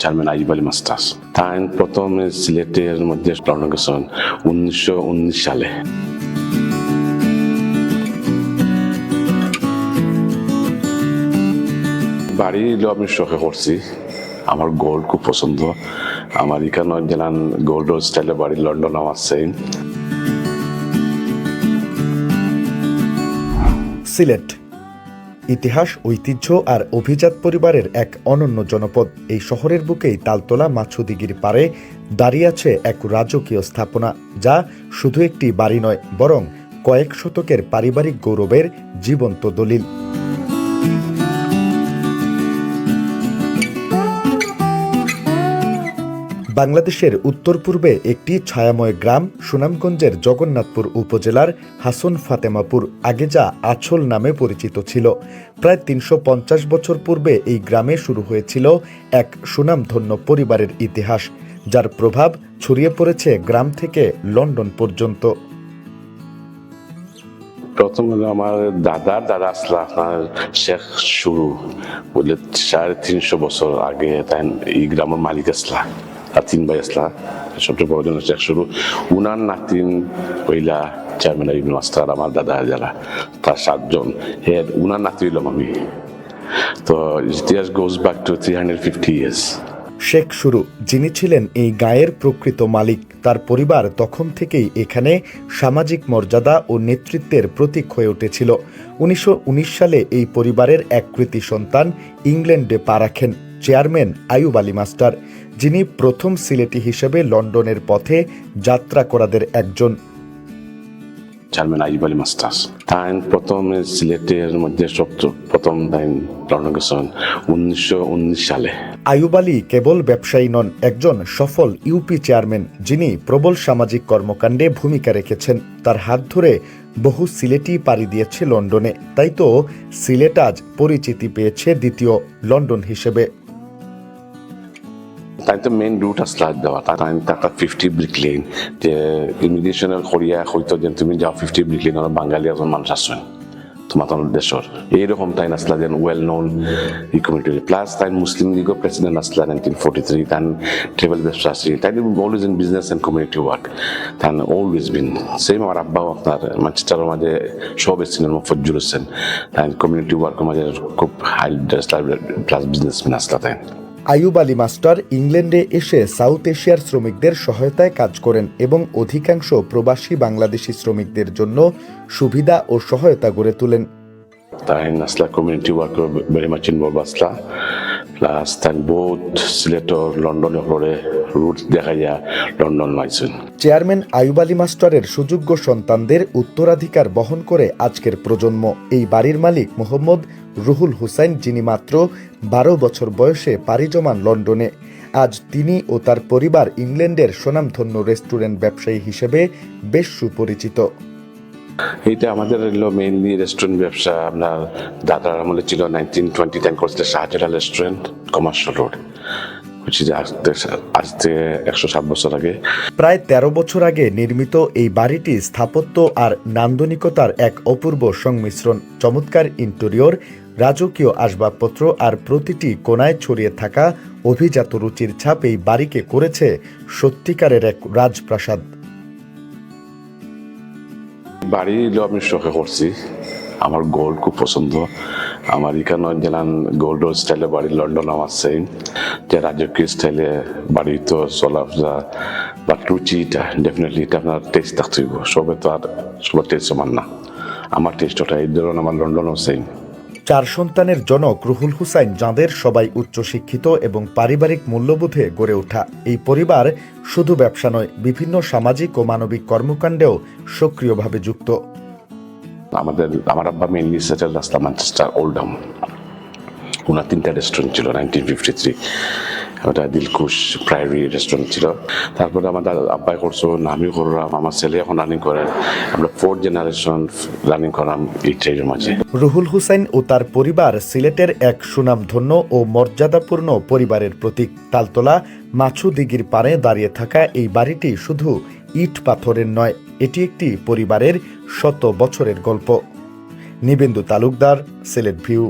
Chairman আইব Ali masters তাই প্রথম সিলেটের মধ্যে লন্ডন গেছেন উনিশশো উনিশ সালে। বাড়ি আমি শখে করছি। আমার গোল্ড খুব পছন্দ। আমার এখানে জেলান গোল্ড স্টাইলে বাড়ি লন্ডন আমার সেম সিলেট। ইতিহাস, ঐতিহ্য আর অভিজাত পরিবারের এক অনন্য জনপদ। এই শহরের বুকেই তালতলা মাছুদিগির পারে দাঁড়িয়ে আছে এক রাজকীয় স্থাপনা, যা শুধু একটি বাড়ি নয়, বরং কয়েক শতকের পারিবারিক গৌরবের জীবন্ত দলিল। বাংলাদেশের উত্তর পূর্বে একটি ছায়াময় গ্রাম সুনামগঞ্জের জগন্নাথপুর উপজেলার হাসন ফাতেমাপুর আগে যা আছল নামে পরিচিত ছিল। প্রায় তিনশো পঞ্চাশ বছর পূর্বে এই গ্রামে শুরু হয়েছিল এক সুনামধন্য পরিবারের ইতিহাস, যার প্রভাব ছড়িয়ে পড়েছে গ্রাম থেকে লন্ডন পর্যন্ত। প্রথম হলো আমার দাদার দাদা আসলা আপনার শেখ শুরু। বলে সাড়ে তিনশো বছর আগে তাই এই গ্রামের মালিক আসলা আর তিন ভাই সবচেয়ে বড় শেখ শুরু উনার নাতিন হইলা চেয়ারম্যান ইবনে মাস্টার আমার দাদা যারা তার সাতজন হে উনার নাতি হইলাম আমি তো ইতিহাস goes back to three hundred fifty years Sheikh শুরু যিনি ছিলেন এই গায়ের প্রকৃত মালিক, তার পরিবার তখন থেকেই এখানে সামাজিক মর্যাদা ও নেতৃত্বের প্রতীক হয়ে উঠেছিল। উনিশশো উনিশ সালে এই পরিবারের এক কৃতি সন্তান ইংল্যান্ডে পা রাখেন। চেয়ারম্যান আয়ুব আলী মাস্টার যিনি প্রথম সিলেটি হিসেবে লন্ডনের পথে যাত্রা করাদের একজন। চেয়ারম্যান আইব আলী মাস্টার্স তাই প্রথম সিলেটের মধ্যে প্রথম তাই লন্ডন গেছেন উনিশশো উনিশ সালে। আয়ুব আলী কেবল ব্যবসায়ী নন একজন সফল ইউপি চেয়ারম্যান যিনি প্রবল সামাজিক কর্মকাণ্ডে ভূমিকা রেখেছেন। তার হাত ধরে বহু সিলেটি পাড়ি দিয়েছে লন্ডনে। তাই তো সিলেট আজ পরিচিতি পেয়েছে দ্বিতীয় লন্ডন হিসেবে। তাই তো মেইন রুট আসলা দেওয়া। তাই টাকা ফিফটি ব্রিক লেন যে ইমিগ্রেশনের করিয়া হয়তো যে তুমি যাও ফিফটি ব্রিক লেন ওরা বাঙালি একজন মানুষ আসছেন তোমার দেশের। এইরকম তাই আসলা যেন ওয়েল নোন ই কমিউনিটি প্লাস তাই মুসলিম লীগের প্রেসিডেন্ট আসলা নাইনটিন ফোর্টি থ্রি তাই ট্রেভেল ব্যবসা আসছে তাই always in business and community work তাই অলওয়েজ বিন সেম আমার আব্বাও আপনার ম্যানচেস্টারের মাঝে সব এসেছিলেন ফজুর হোসেন। তাই কমিউনিটি ওয়ার্কের মাঝে খুব হাই প্লাস বিজনেসম্যান আসলা তাই। আয়ুব আলী মাস্টার ইংল্যান্ডে এসে সাউথ এশিয়ার শ্রমিকদের সহায়তায় কাজ করেন এবং অধিকাংশ প্রবাসী বাংলাদেশি শ্রমিকদের জন্য সুবিধা ও সহায়তা গড়ে তোলেন। তাই নাসলা community worker very much involve আসলা প্লাস তাই বোধ সিলেটর লন্ডনে রুট দেখা যায় লন্ডন লাইছেন। চেয়ারম্যান আয়ুব আলী মাস্টারের সুযোগ্য সন্তানদের উত্তরাধিকার বহন করে আজকের প্রজন্ম। এই বাড়ির মালিক মোহাম্মদ রুহুল হুসাইন যিনি মাত্র বারো বছর বয়সে পাড়ি জমান লন্ডনে। আজ তিনি ও তার পরিবার ইংল্যান্ডের সুনামধন্য রেস্টুরেন্ট ব্যবসায়ী হিসেবে বেশ সুপরিচিত। এটা আমাদের হলো মেইনলি রেস্টুরেন্ট ব্যবসা। আপনার দাদার আমলে ছিল নাইনটিন টোয়েন্টি টেন করছিল শাহজালাল রেস্টুরেন্ট কমার্শিয়াল রোড হচ্ছে যে আজকে আজকে একশো সাত বছর আগে। প্রায় ১৩ বছর আগে নির্মিত এই বাড়িটি স্থাপত্য আর নান্দনিকতার এক অপূর্ব সংমিশ্রণ চমৎকার ইন্টেরিয়র রাজকীয় আসবাবপত্র আর প্রতিটি কোনায় ছড়িয়ে থাকা অভিজাত রুচির ছাপ এই বাড়িকে করেছে সত্যিকারের এক রাজপ্রাসাদ। বাড়ি আমি শখে করছি। আমার গোল্ড খুব পছন্দ। আমার এখানে জেলান গোল্ড স্টাইলে বাড়ি লন্ডন আমার সেম যে রাজকীয় স্টাইলে বাড়ি তো চলাফেরা বা রুচিটা ডেফিনেটলি এটা আপনার টেস্ট থাকতে হইব। সবে তো আর সবার টেস্ট সমান না। আমার টেস্ট ওটা, এই ধরুন আমার লন্ডনও সেম চার সন্তানের জনক রুহুল হুসাইন যাঁদের সবাই উচ্চশিক্ষিত এবং পারিবারিক মূল্যবোধে গড়ে ওঠা এই পরিবার শুধু ব্যবসা নয়, বিভিন্ন সামাজিক ও মানবিক কর্মকাণ্ডেও সক্রিয়ভাবে যুক্ত। আমাদের, আমার আব্বা মেনলি সেটেল রাস্তা ম্যানচেস্টার ওল্ডাম ওনার তিনটা রেস্টুরেন্ট ছিল নাইনটিন ফিফটি থ্রি ওটা দিলকুশ প্রাইমারি রেস্টুরেন্ট ছিল। তারপরে আমার দাদা আব্বাই করছ আমিও করলাম, আমার ছেলে এখন রানিং করে। আমরা ফোর্থ জেনারেশন রানিং করলাম এই ট্রেনের মাঝে। রুহুল হুসাইন ও তার পরিবার সিলেটের এক সুনামধন্য ও মর্যাদাপূর্ণ পরিবারের প্রতীক তালতলা, মাছু দিঘির পাড়ে দাঁড়িয়ে থাকা এই বাড়িটি শুধু ইট পাথরের নয় এটি একটি পরিবারের শত বছরের গল্প। নিবেন্দু তালুকদার সিলেট ভিউ।